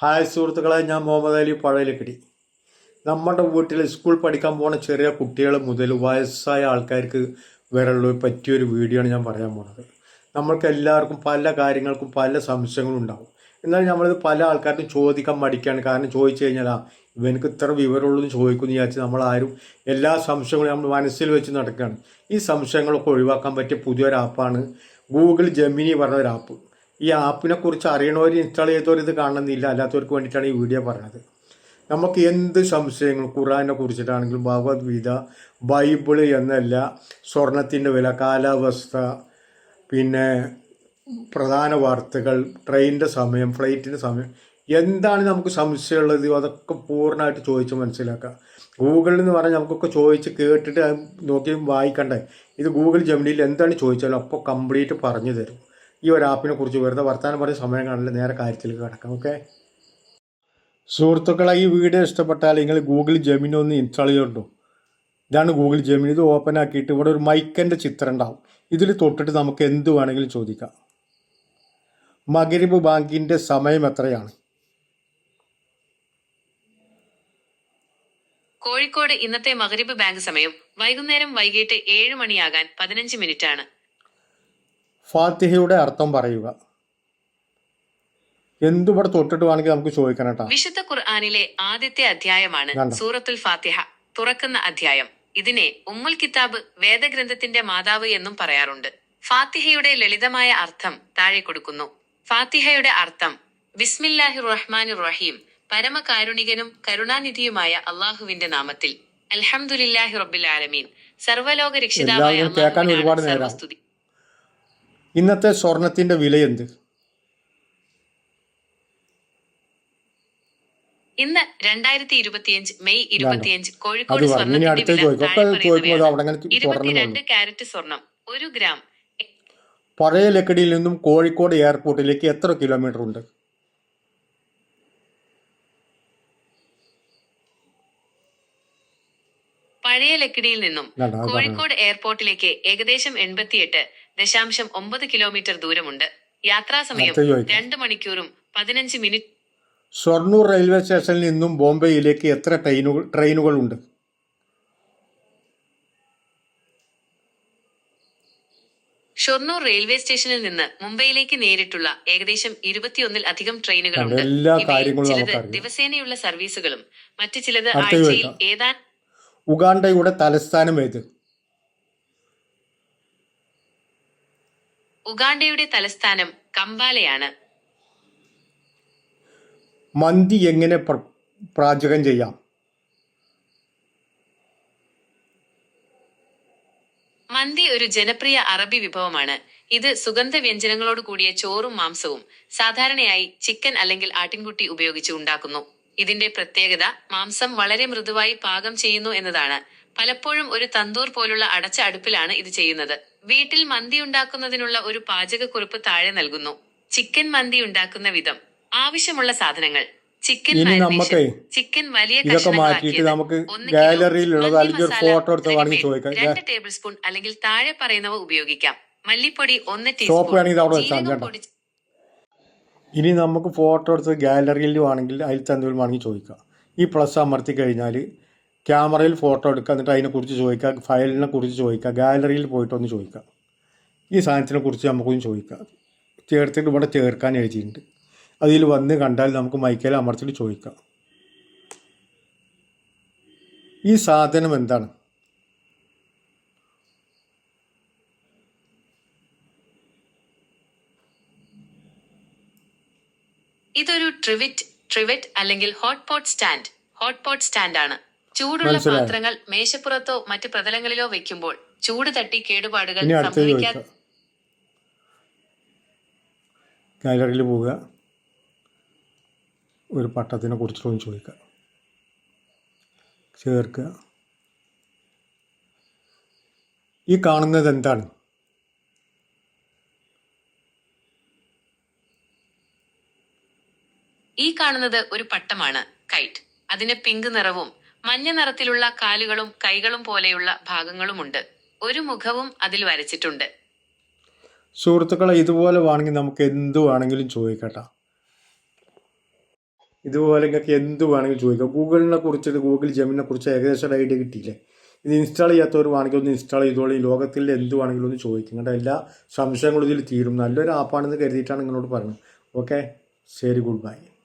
Hi സുഹൃത്തുക്കളെ ഞാൻ മുഹമ്മദ് അലി പഴയലക്കിടി. നമ്മുടെ വീട്ടിൽ സ്കൂൾ പഠിക്കാൻ പോകുന്ന ചെറിയ കുട്ടികൾ മുതൽ വയസ്സായ ആൾക്കാർക്ക് വരെയുള്ള പറ്റിയൊരു വീഡിയോ ആണ് ഞാൻ പറയാൻ പോകുന്നത് നമ്മൾക്ക് എല്ലാവർക്കും പല കാര്യങ്ങൾക്കും പല സംശയങ്ങളും ഉണ്ടാവും. എന്നാൽ നമ്മളിത് പല ആൾക്കാർക്കും ചോദിക്കാൻ മടിക്കുകയാണ് കാരണം ചോദിച്ചു കഴിഞ്ഞാൽ ആ ഇവനക്ക് ഇത്ര വിവരമുള്ളൂ എന്ന് ചോദിക്കുന്നു വിചാരിച്ച് നമ്മളാരും എല്ലാ സംശയങ്ങളും നമ്മൾ മനസ്സിൽ വെച്ച് നടക്കുകയാണ്. ഈ സംശയങ്ങളൊക്കെ ഒഴിവാക്കാൻ പറ്റിയ പുതിയൊരു ആപ്പാണ് ഗൂഗിൾ ജെമിനി പറഞ്ഞ ഒരു ആപ്പ് ഈ ആപ്പിനെ കുറിച്ച് അറിയണവർ ഇൻസ്റ്റാൾ ചെയ്തവർ ഇത് കാണുന്നില്ല. അല്ലാത്തവർക്ക് വേണ്ടിയിട്ടാണ് ഈ വീഡിയോ പറഞ്ഞത്. നമുക്ക് എന്ത് സംശയങ്ങൾ? ഖുറാനെ കുറിച്ചിട്ടാണെങ്കിലും ഭഗവത്ഗീത ബൈബിൾ എന്നല്ല സ്വർണത്തിന്റെ വില കാലാവസ്ഥ പിന്നെ പ്രധാന വാർത്തകൾ ട്രെയിനിന്റെ സമയം ഫ്ലൈറ്റിന്റെ സമയം എന്താണ് നമുക്ക് സംശയമുള്ളത്? അതൊക്കെ പൂർണമായിട്ട് ചോദിച്ച് മനസ്സിലാക്കുക. ഗൂഗിളിൽ എന്ന് പറഞ്ഞാൽ നമുക്കൊക്കെ ചോദിച്ച് കേട്ടിട്ട് നോക്കി വായിക്കണ്ടേ? ഇത് ഗൂഗിൾ ജമിനിയിൽ എന്താണ് ചോദിച്ചാലും അപ്പോൾ കംപ്ലീറ്റ് പറഞ്ഞു തരും. ഈ ഒരു ആപ്പിനെ കുറിച്ച് വെറുതെ വർത്തമാനം പറഞ്ഞ സമയം കാണില്ല നേരെ കാര്യത്തിലേക്ക് കിടക്കാം. ഓക്കെ സുഹൃത്തുക്കളെ ഈ വീഡിയോ ഇഷ്ടപ്പെട്ടാൽ നിങ്ങൾ ഗൂഗിൾ ജെമിനി ഒന്ന് ഇൻസ്റ്റാൾ ചെയ്തിട്ടുണ്ടോ ഇതാണ് ഗൂഗിൾ ജെമിനി ഇത് ഓപ്പൺ ആക്കിയിട്ട് ഇവിടെ ഒരു മൈക്കന്റെ ചിത്രം ഉണ്ടാവും. ഇതിൽ തൊട്ടിട്ട് നമുക്ക് എന്ത് വേണമെങ്കിലും ചോദിക്കാം. മകരിബ് ബാങ്കിന്റെ സമയം എത്രയാണ്? കോഴിക്കോട് ഇന്നത്തെ മകരിബ് ബാങ്ക് സമയം വൈകുന്നേരം വൈകിട്ട് ഏഴ് മണിയാകാൻ പതിനഞ്ച് മിനിറ്റ് ആണ് ഫാത്തിഹയുടെ അർത്ഥം പറയുക. എന്തുവിടെ തൊട്ടിട്ട് വേണമെങ്കിൽ നമുക്ക് ചോദിക്കണം കേട്ടോ. വിശുദ്ധ ഖുർആാനിലെ ആദ്യത്തെ അധ്യായമാണ് സൂറത്തുൽ ഫാത്തിഹ തുറക്കുന്ന അധ്യായം. ഇതിനെ ഉമ്മുൽ കിതാബ് വേദഗ്രന്ഥത്തിന്റെ മാതാവ് എന്നും പറയാറുണ്ട്. ഫാത്തിഹയുടെ ലളിതമായ അർത്ഥം താഴെ കൊടുക്കുന്നു. ഫാത്തിഹയുടെ അർത്ഥം ബിസ്മില്ലാഹി റഹ്മാൻ റഹീം പരമകാരുണികനും കരുണാനിധിയുമായ അള്ളാഹുവിന്റെ നാമത്തിൽ. അൽഹംദുലില്ലാഹി റബ്ബിൽ ആലമീൻ. സർവലോക രക്ഷിതാവായ അള്ളാഹുവിനാണ് സർവസ്തുതി. ഇന്നത്തെ സ്വർണത്തിന്റെ വില എന്ത് ഇന്ന് രണ്ടായിരത്തി ഇരുപത്തിയഞ്ച് മെയ് ഇരുപത്തിയഞ്ച് കോഴിക്കോട് ഇരുപത്തിരണ്ട് കാരറ്റ് സ്വർണം ഒരു ഗ്രാം. ലക്കടിയിൽ നിന്നും കോഴിക്കോട് എയർപോർട്ടിലേക്ക് എത്ര കിലോമീറ്റർ ഉണ്ട്? പഴയ ലക്കിടിയിൽ നിന്നും. കോഴിക്കോട് എയർപോർട്ടിലേക്ക് ഏകദേശം എൺപത്തിയെട്ട് ദശാംശം ഒമ്പത് കിലോമീറ്റർ ദൂരമുണ്ട്. യാത്രാസമയം രണ്ട് മണിക്കൂറും പതിനഞ്ച് മിനിറ്റ് ഷൊർണൂർ റെയിൽവേ സ്റ്റേഷനിൽ നിന്നും ബോംബെയിലേക്ക് എത്ര ട്രെയിനുകൾ ഉണ്ട് ഷൊർണൂർ റെയിൽവേ സ്റ്റേഷനിൽ നിന്ന് മുംബൈയിലേക്ക് നേരിട്ടുള്ള ഏകദേശം ഇരുപത്തിയൊന്നിൽ അധികം ട്രെയിനുകളുണ്ട്. ചിലത് ദിവസേനയുള്ള സർവീസുകളും മറ്റു ചിലത് ആഴ്ചയിൽ ഏതാ ഏതാനും ഉഗാണ്ടയുടെ തലസ്ഥാനം ഏത്? ഉഗാണ്ടയുടെ തലസ്ഥാനം കമ്പാലയാണ്. മന്തി എങ്ങനെ പ്രാചകം ചെയ്യാം? മന്തി ഒരു ജനപ്രിയ അറബി വിഭവമാണ്. ഇത് സുഗന്ധ വ്യഞ്ജനങ്ങളോട് കൂടിയ ചോറും മാംസവും സാധാരണയായി ചിക്കൻ അല്ലെങ്കിൽ ആട്ടിൻകുട്ടി ഉപയോഗിച്ച് ഉണ്ടാക്കുന്നു. ഇതിന്റെ പ്രത്യേകത മാംസം വളരെ മൃദുവായി പാകം ചെയ്യുന്നു എന്നതാണ്. പലപ്പോഴും ഒരു തന്തൂർ പോലുള്ള അടച്ച അടുപ്പിലാണ് ഇത് ചെയ്യുന്നത്. വീട്ടിൽ മന്തി ഉണ്ടാക്കുന്നതിനുള്ള ഒരു പാചകക്കുറിപ്പ് താഴെ നൽകുന്നു. ചിക്കൻ മന്തി ഉണ്ടാക്കുന്ന വിധം. ആവശ്യമുള്ള സാധനങ്ങൾ. ചിക്കൻ ചിക്കൻ വലിയ ഇതൊക്കെ മാറ്റിയിട്ട് നമുക്ക് ഗാലറിയിലുള്ളത് അല്ലെങ്കിൽ ഒരു ഫോട്ടോ എടുത്ത് വേണമെങ്കിൽ ചോദിക്കാം. രണ്ട് ടേബിൾ സ്പൂൺ അല്ലെങ്കിൽ താഴെ പറയുന്നവ ഉപയോഗിക്കാം. മല്ലിപ്പൊടി ഒന്ന് ടീസ്പൂൺ ടീസ്പൂൺ വേണമെങ്കിൽ ഇത് അവിടെ വെച്ചാൽ ജീരകം കേട്ടോ പൊടി ഇനി നമുക്ക് ഫോട്ടോ എടുത്ത് ഗാലറിയിൽ വേണമെങ്കിൽ അതിൽ തന്നെ വേണമെങ്കിൽ ചോദിക്കാം. ഈ പ്ലസ് അമർത്തി കഴിഞ്ഞാൽ ക്യാമറയിൽ ഫോട്ടോ എടുക്കുക എന്നിട്ട് അതിനെക്കുറിച്ച് ചോദിക്കുക ഫയലിനെ കുറിച്ച് ചോദിക്കുക ഗാലറിയിൽ പോയിട്ടൊന്ന് ചോദിക്കാം ഈ സാധനത്തിനെ കുറിച്ച് നമുക്കൊന്ന് ചോദിക്കാം. ചേർത്തിട്ട് ഇവിടെ ചേർക്കാൻ എഴുതിയിട്ടുണ്ട്. അതിൽ വന്ന് കണ്ടാൽ നമുക്ക് മൈക്കയിൽ അമർത്തിയിട്ട് ചോദിക്കാം. ഈ സാധനം എന്താണ്? ഇതൊരു ട്രിവിറ്റ് ട്രിവറ്റ് അല്ലെങ്കിൽ hot pot stand. Hot pot stand ആണ് ചൂടുള്ള പാത്രങ്ങൾ മേശപ്പുറത്തോ മറ്റു പ്രതലങ്ങളിലോ വെക്കുമ്പോൾ ചൂട് തട്ടി കേടുപാടുകൾ സംഭവിക്കാതെ ഗാലറിയിൽ പോവുക. ഒരു പട്ടത്തിനെ കുറിച്ചിട്ടൊന്ന് ചോദിക്കുക ചേർക്കുക. ഈ കാണുന്നത് എന്താണ്? ഈ കാണുന്നത് ഒരു പട്ടമാണ് കൈറ്റ്. അതിന് പിങ്ക് നിറവും മഞ്ഞ നിറത്തിലുള്ള കാലുകളും കൈകളും പോലെയുള്ള ഭാഗങ്ങളുമുണ്ട്. ഒരു മുഖവും അതിൽ വരച്ചിട്ടുണ്ട്. സുഹൃത്തുക്കളെ ഇതുപോലെ വേണമെങ്കിൽ നമുക്ക് എന്തു വേണമെങ്കിലും ചോദിക്കട്ടെ. ഇതുപോലെ നിങ്ങൾക്ക് എന്ത് വേണമെങ്കിലും ചോദിക്കാം. ഗൂഗിളിനെ കുറിച്ച് ഗൂഗിൾ ജെമിനെ കുറിച്ച് ഏകദേശം ഒരു ഐഡിയ കിട്ടിയില്ലേ? ഇത് ഇൻസ്റ്റാൾ ചെയ്യാത്തവർ വേണമെങ്കിൽ ഒന്ന് ഇൻസ്റ്റാൾ ചെയ്തോളൂ. ലോകത്തിൽ എന്ത് വേണമെങ്കിലും ഒന്ന് ചോദിക്കും. കേട്ടോ എല്ലാ സംശയങ്ങളും ഇതിൽ തീരും. നല്ലൊരു ആപ്പാണെന്ന് കരുതിയിട്ടാണ് നിങ്ങളോട് പറയുന്നത്. ഓക്കെ? ശരി ഗുഡ് ബൈ.